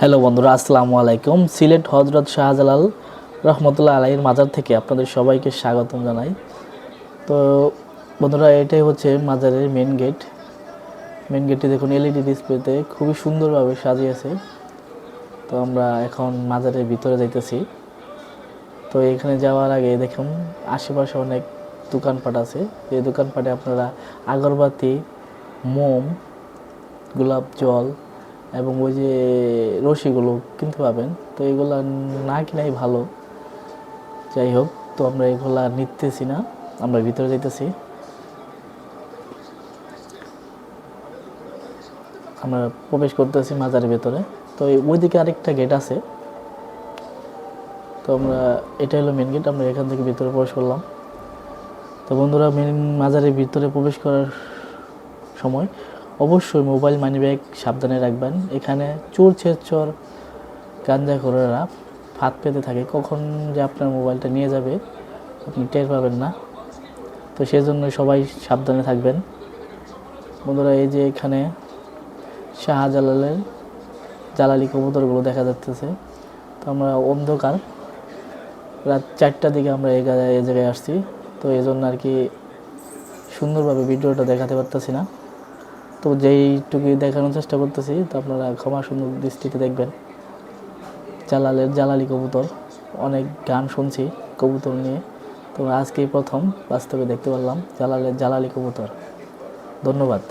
Hello বন্ধুরা, আসসালামু আলাইকুম। সিলেট হজরত শাহজালাল রহমতুল্লাহ আলাইয়ের মাজার থেকে আপনাদের সবাইকে স্বাগতম জানাই। তো বন্ধুরা, এটাই হচ্ছে মাজারের মেন গেট মেন গেটটি দেখুন এলইডি ডিসপ্লেতে খুবই সুন্দরভাবে সাজিয়েছে। তো আমরা এখন মাজারের ভিতরে যাইতেছি। তো এখানে যাওয়ার আগে দেখুন, আশেপাশে অনেক দোকানপাট আছে। এই দোকানপাটে আপনারা আগরবাতি, মোম, গোলাপ জল এবং ওই যে রশিগুলো কিনতে পাবেন, তো এগুলো না কিনাই ভালো। যাই হোক, তো আমরা এগুলা নিতেছি না, আমরা ভিতরে যাইতেছি। আমরা প্রবেশ করতেছি মাজারের ভেতরে। তো ওইদিকে আরেকটা গেট আছে। তো আমরা, এটা হলো মেন গেট আমরা এখান থেকে ভিতরে প্রবেশ করলাম। তো বন্ধুরা মেন মাজারের ভিতরে প্রবেশ করার সময় অবশ্যই মোবাইল মানি ব্যাগ সাবধানে রাখবেন। এখানে চোর ছেচর গাঞ্জা করেরা ফাঁদ পেতে থাকে। কখন যে আপনার মোবাইলটা নিয়ে যাবে, আপনি টের পাবেন না। তো সেই জন্য সবাই সাবধানে থাকবেন। বন্ধুরা, এই যে এখানে শাহজালালের জ্বালালি কবুতরগুলো দেখা যাচ্ছে। তো আমরা অন্ধকার। রাত চারটার দিকে আমরা এই জায়গায় এই জায়গায় আসছি। তো এই জন্য আর কি সুন্দরভাবে ভিডিওটা দেখাতে পারতেছি না। তো যেইটুকু দেখানোর চেষ্টা করতেছি, তো আপনারা ক্ষমা সুন্দর দৃষ্টিতে দেখবেন। জালালের জালালি কবুতর, অনেক গান শুনছি কবুতর নিয়ে। তো আজকেই প্রথম, বাস্তবে দেখতে পারলাম জালালের জালালি কবুতর। ধন্যবাদ।